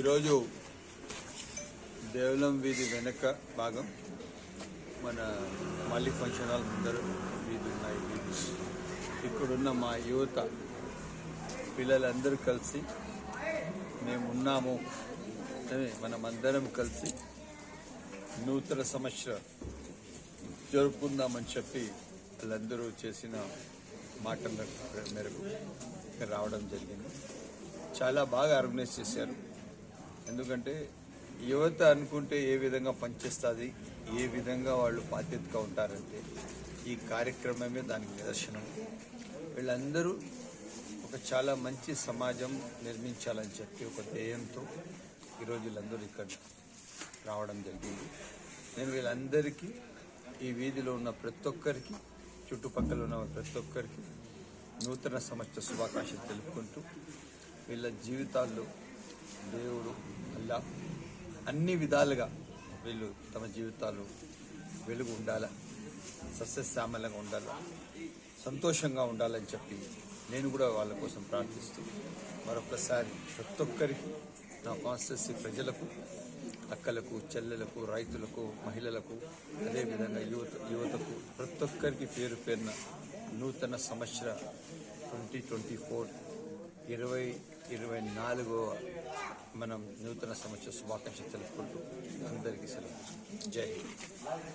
ఈరోజు దేవలం వీధి వెనక భాగం మన మళ్ళీ ఫంక్షన్ హాల్ ముందర వీధి ఉన్నాయి. వీధి ఇక్కడున్న మా యువత పిల్లలందరూ కలిసి మేమున్నాము అని మనమందరం కలిసి నూతన సంవత్సర జరుపుకుందామని చెప్పి వాళ్ళందరూ చేసిన మాటల మేరకు రావడం జరిగింది. చాలా బాగా ఆర్గనైజ్ చేశారు. ఎందుకంటే యువత అనుకుంటే ఏ విధంగా పనిచేస్తుంది ఏ విధంగా వాళ్ళు బాధ్యతగా ఉంటారంటే ఈ కార్యక్రమమే దానికి నిదర్శనం. వీళ్ళందరూ ఒక చాలా మంచి సమాజం నిర్మించాలని చెప్పి ఒక ధ్యేయంతో ఈరోజు వీళ్ళందరూ ఇక్కడ రావడం జరిగింది. నేను వీళ్ళందరికీ ఈ వీధిలో ఉన్న ప్రతి ఒక్కరికి చుట్టుపక్కల ఉన్న ప్రతి ఒక్కరికి నూతన సంవత్సర శుభాకాంక్షలు తెలుపుకుంటూ వీళ్ళ జీవితాల్లో దేవుడు అల్లా అన్ని విధాలుగా వీళ్ళు తమ జీవితాలు వెలుగు ఉండాల సస్యశ్యామలంగా ఉండాల సంతోషంగా ఉండాలని చెప్పి నేను కూడా వాళ్ళ కోసం ప్రార్థిస్తూ మరొకసారి ప్రతి ఒక్కరికి నా కాన్స్టిట్యూన్సీ ప్రజలకు అక్కలకు చెల్లెలకు రైతులకు మహిళలకు అదేవిధంగా యువత యువతకు ప్రతి ఒక్కరికి పేరు పేరున నూతన సంవత్సర ట్వంటీ ట్వంటీ ఫోర్ ఇరవై ఇరవై నాలుగవ మనం నూతన సంవత్సర శుభాకాంక్షలు తెలుపుకుంటూ అందరికీ సెలవు. జై హింద్.